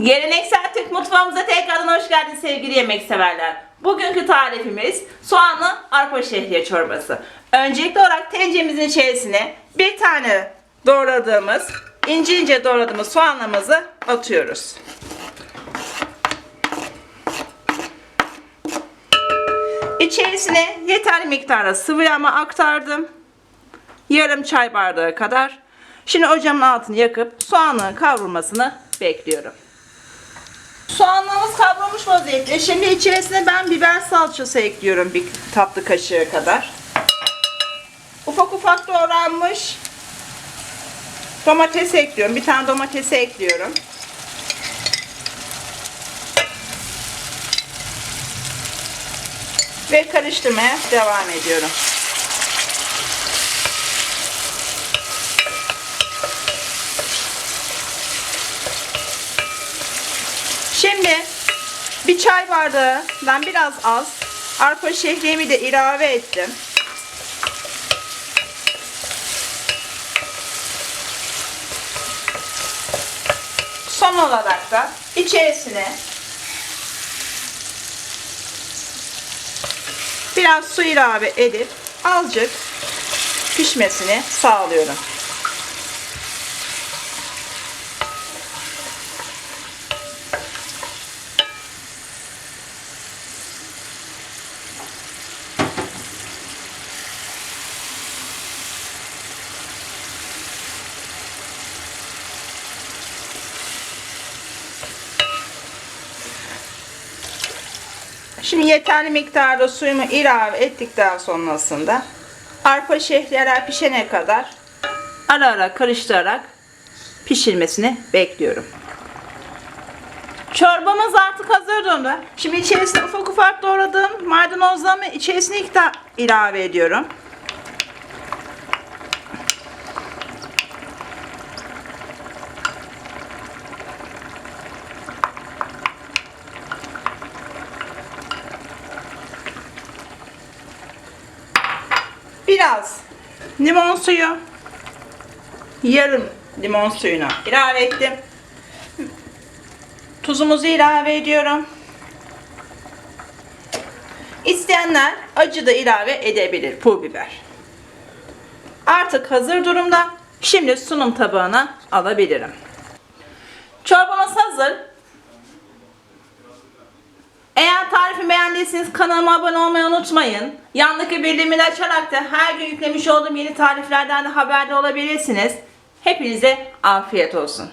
Geleneksel Türk mutfağımıza tekrardan hoş geldiniz sevgili yemek severler. Bugünkü tarifimiz soğanlı arpa şehriye çorbası. Öncelikli olarak tenceremizin içerisine bir tane doğradığımız, ince ince doğradığımız soğanlarımızı atıyoruz. İçerisine yeterli miktarda sıvı yağımı aktardım. Yarım çay bardağı kadar. Şimdi ocağımın altını yakıp soğanın kavrulmasını bekliyorum. Soğanlarımız kavrulmuş vaziyette. Şimdi içerisine ben biber salçası ekliyorum bir tatlı kaşığı kadar. Ufak ufak doğranmış domates ekliyorum. Bir tane domatesi ekliyorum. Ve karıştırmaya devam ediyorum. Şimdi bir çay bardağından biraz az arpa şehriyemi de ilave ettim. Son olarak da içerisine biraz su ilave edip azıcık pişmesini sağlıyorum. Şimdi yeterli miktarda suyumu ilave ettikten sonrasında arpa şehriyeler pişene kadar ara ara karıştırarak pişirmesini bekliyorum. Çorbamız artık hazır durumda. Şimdi içerisine ufak ufak doğradığım maydanozlarımı içerisine ilave ediyorum. Biraz limon suyu, yarım limon suyunu ilave ettim. Tuzumuzu ilave ediyorum. İsteyenler acı da ilave edebilir pul biber. Artık hazır durumda. Şimdi sunum tabağına alabilirim. Çorbamız hazır. Eğer tarifi beğendiyseniz kanalıma abone olmayı unutmayın. Yandaki bildirimleri açarak da her gün yüklemiş olduğum yeni tariflerden de haberdar olabilirsiniz. Hepinize afiyet olsun.